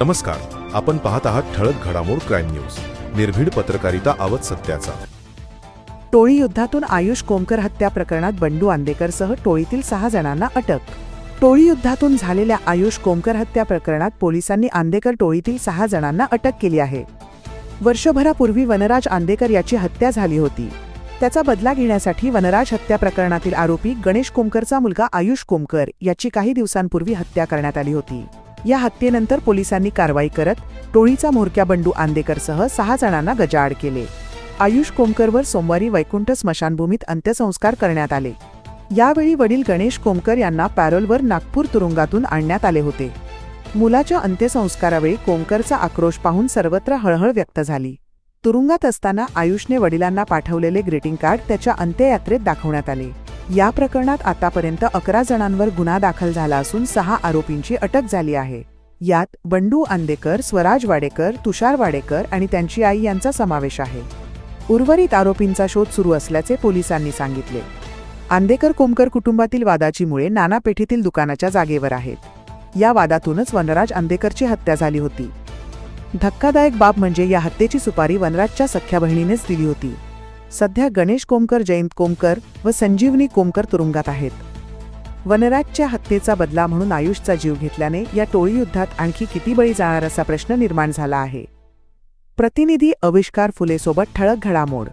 नमस्कार. आपण पाहत आहात ठळक घडामोड क्राईम न्यूज. निर्भीड पत्रकारिता आवत सत्याचा. टोळी युद्धातून आयुष कोमकर हत्या प्रकरणात बंडू आंदेकरसह टोळीतील सहा जणांना अटक. टोळी युद्धातून झालेल्या आयुष कोमकर हत्या प्रकरणात पोलिसांनी आंदेकर टोळीतील सहा जणांना अटक केली आहे. वर्षभरापूर्वी वनराज आंदेकर याची हत्या झाली होती. त्याचा बदला घेण्यासाठी वनराज हत्या प्रकरणातील आरोपी गणेश कोमकरचा मुलगा आयुष कोमकर याची काही दिवसांपूर्वी हत्या करण्यात आली होती. या हत्येनंतर पोलिसांनी कारवाई करत टोळीचा म्होरक्या बंडू आंदेकरसह सहा जणांना गजाआड केले. आयुष कोमकरवर सोमवारी वैकुंठ स्मशानभूमीत अंत्यसंस्कार करण्यात आले. यावेळी वडील गणेश कोमकर यांना पॅरोलवर नागपूर तुरुंगातून आणण्यात आले होते. मुलाच्या अंत्यसंस्कारावेळी कोमकरचा आक्रोश पाहून सर्वत्र हळहळ व्यक्त झाली. तुरुंगात असताना आयुषने वडिलांना पाठवलेले ग्रीटिंग कार्ड त्याच्या अंत्ययात्रेत दाखवण्यात आले. या प्रकरणात आतापर्यंत अकरा जणांवर गुन्हा दाखल झाला असून सहा आरोपींची अटक झाली आहे. यात बंडू आंदेकर स्वराज वाडेकर तुषार वाडेकर आणि त्यांची आई यांचा समावेश आहे. उर्वरित आरोपींचा शोध सुरू असल्याचे पोलिसांनी सांगितले. आंदेकर कोमकर कुटुंबातील वादाची मुळे नानापेठीतील दुकानाच्या जागेवर आहेत. या वादातूनच वनराज आंदेकरची हत्या झाली होती. धक्कादायक बाब म्हणजे या हत्येची सुपारी वनराजच्या सख्या बहिणीनेच दिली होती. सध्या गणेश कोमकर जयंत कोमकर व संजीवनी कोमकर तुरुंगात आहेत. वनराजच्या हत्येचा बदला म्हणून आयुषचा जीव घेतल्याने या टोळी युद्धात आणखी किती बळी जाणार असा प्रश्न निर्माण झाला आहे. प्रतिनिधी अविष्कार फुलेसोबत ठळक घडामोड.